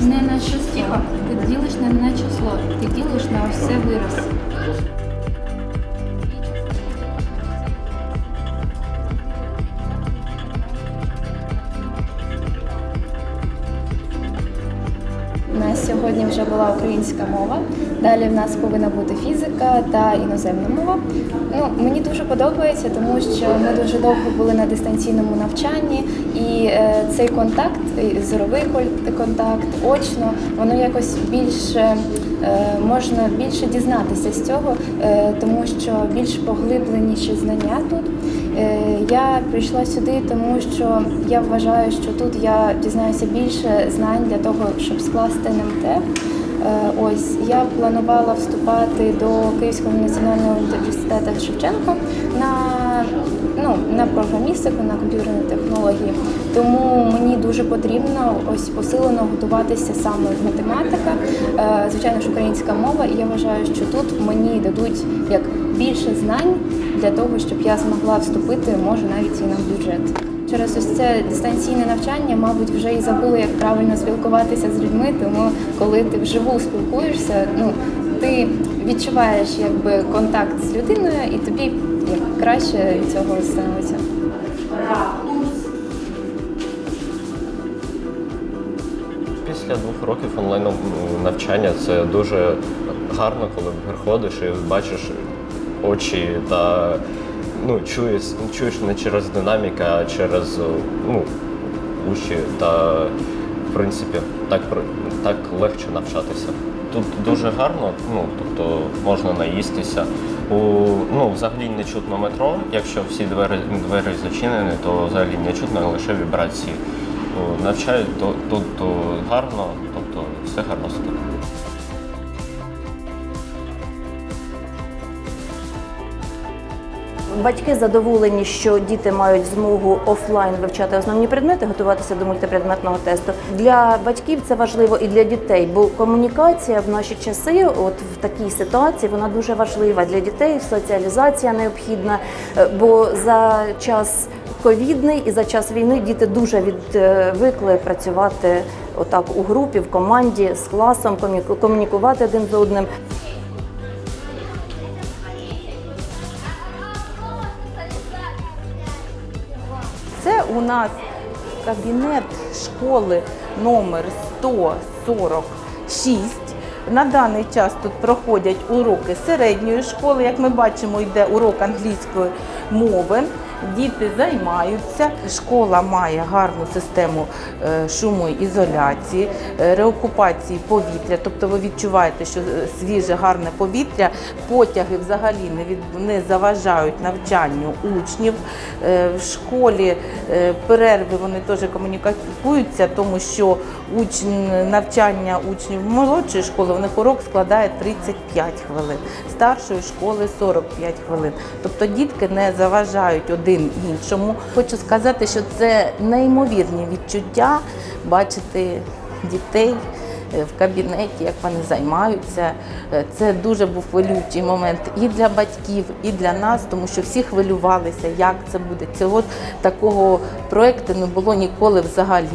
Не на число. Тихо. Ти ділиш не на число. Ти ділиш на це вираз. У нас сьогодні вже була українська мова. Далі в нас повинна бути фізика та іноземна мова. Ну, мені дуже подобається, тому що ми дуже довго були на дистанційному навчанні, і е, цей контакт, зоровий кон- контакт, очно, воно якось більше е, можна більше дізнатися з цього, е, тому що більш поглибленіші знання тут. Е, Я прийшла сюди, тому що я вважаю, що тут я дізнаюся більше знань для того, щоб скласти НМТ. Е, Ось я планувала вступати до Київського національного університету Шевченко на, ну, на програмістику, на комп'ютерні технології. Тому мені дуже потрібно ось посилено готуватися саме з математика, е, звичайно ж українська мова, і я вважаю, що тут мені дадуть як більше знань для того, щоб я змогла вступити, може навіть і на бюджет. Через ось це дистанційне навчання, мабуть, вже і забули, як правильно спілкуватися з людьми. Тому коли ти вживу спілкуєшся, ну ти відчуваєш якби контакт з людиною, і тобі як краще від цього становиться. Після двох років онлайн навчання це дуже гарно, коли приходиш і бачиш очі та ну, чуєш, чуєш не через динаміку, а через ну, уші. Та в принципі так, так легше навчатися. Тут дуже гарно, ну тобто можна наїстися. У, ну, взагалі не чутно метро. Якщо всі двері, двері зачинені, то взагалі не чутно лише вібрації. Ну, навчають тут то гарно, тобто все гарно Батьки задоволені, що діти мають змогу офлайн вивчати основні предмети, готуватися до мультипредметного тесту. Для батьків це важливо і для дітей, бо комунікація в наші часи, от в такій ситуації, вона дуже важлива для дітей. Соціалізація необхідна, е, бо за час ковідний і за час війни діти дуже відвикли працювати отак у групі, в команді з класом, комунікувати один з одним. У нас кабінет школи номер 146. На даний час тут проходять уроки середньої школи. Як ми бачимо, йде урок англійської мови. Діти займаються. Школа має гарну систему е, шумоізоляції, е, реокупації повітря. Тобто ви відчуваєте, що е, свіже, гарне повітря, потяги взагалі не від не заважають навчанню учнів. В школі перерви вони теж комунікуються, тому що учн, навчання учнів молодшої школи в них урок складає 35 хвилин, старшої школи 45 хвилин. Тобто дітки не заважають один іншому. Хочу сказати, що це неймовірні відчуття бачити дітей е, в кабінеті, як вони займаються. Е, Це дуже був хвилюючий момент і для батьків, і для нас, тому що всі хвилювалися, як це буде. Цього такого проекту не було ніколи взагалі.